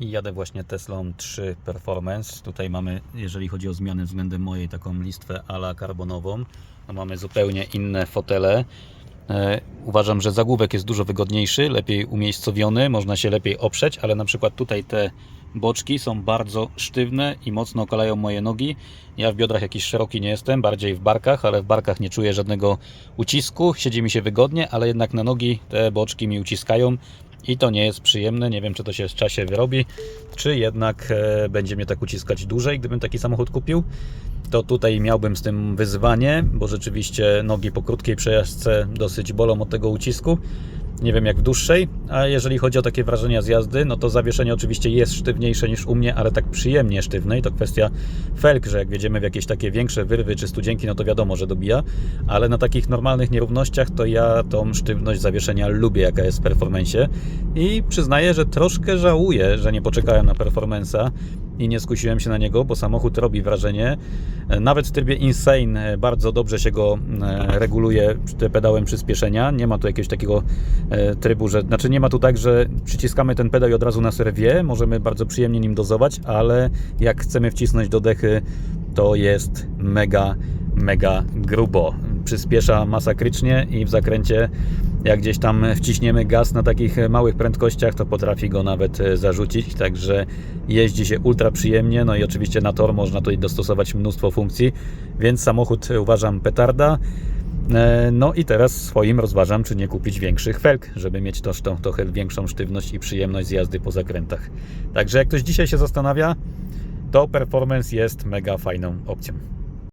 I jadę właśnie Teslą 3 Performance. Tutaj mamy, jeżeli chodzi o zmiany względem mojej, taką listwę ala karbonową. No mamy zupełnie inne fotele. E, Uważam, że zagłówek jest dużo wygodniejszy, lepiej umiejscowiony, można się lepiej oprzeć, ale na przykład tutaj te boczki są bardzo sztywne i mocno okalają moje nogi. Ja w biodrach jakiś szeroki nie jestem, bardziej w barkach, ale w barkach nie czuję żadnego ucisku. Siedzi mi się wygodnie, ale jednak na nogi te boczki mi uciskają i to nie jest przyjemne. Nie wiem, czy to się w czasie wyrobi, czy jednak e, będzie mnie tak uciskać dłużej, gdybym taki samochód kupił. To tutaj miałbym z tym wyzwanie, bo rzeczywiście nogi po krótkiej przejażdżce dosyć bolą od tego ucisku. Nie wiem jak w dłuższej, a jeżeli chodzi o takie wrażenia z jazdy, no to zawieszenie oczywiście jest sztywniejsze niż u mnie, ale tak przyjemnie sztywne i to kwestia felg, że jak wjedziemy w jakieś takie większe wyrwy czy studzienki, no to wiadomo, że dobija, ale na takich normalnych nierównościach to ja tą sztywność zawieszenia lubię, jaka jest w performensie i przyznaję, że troszkę żałuję, że nie poczekałem na performance'a i nie skusiłem się na niego, bo samochód robi wrażenie. Nawet w trybie Insane bardzo dobrze się go e, reguluje pedałem przyspieszenia. Nie ma tu jakiegoś takiego e, trybu, że znaczy nie ma tu tak, że przyciskamy ten pedał i od razu nas rwie. Możemy bardzo przyjemnie nim dozować, ale jak chcemy wcisnąć do dechy, to jest mega, mega grubo. Przyspiesza masakrycznie i w zakręcie jak gdzieś tam wciśniemy gaz na takich małych prędkościach, to potrafi go nawet e, zarzucić, także jeździ się ultra przyjemnie, no i oczywiście na tor można tutaj dostosować mnóstwo funkcji, więc samochód e, uważam petarda. E, No i teraz swoim rozważam, czy nie kupić większych felg, żeby mieć też tą trochę większą sztywność i przyjemność z jazdy po zakrętach. Także jak ktoś dzisiaj się zastanawia, to Performance jest mega fajną opcją.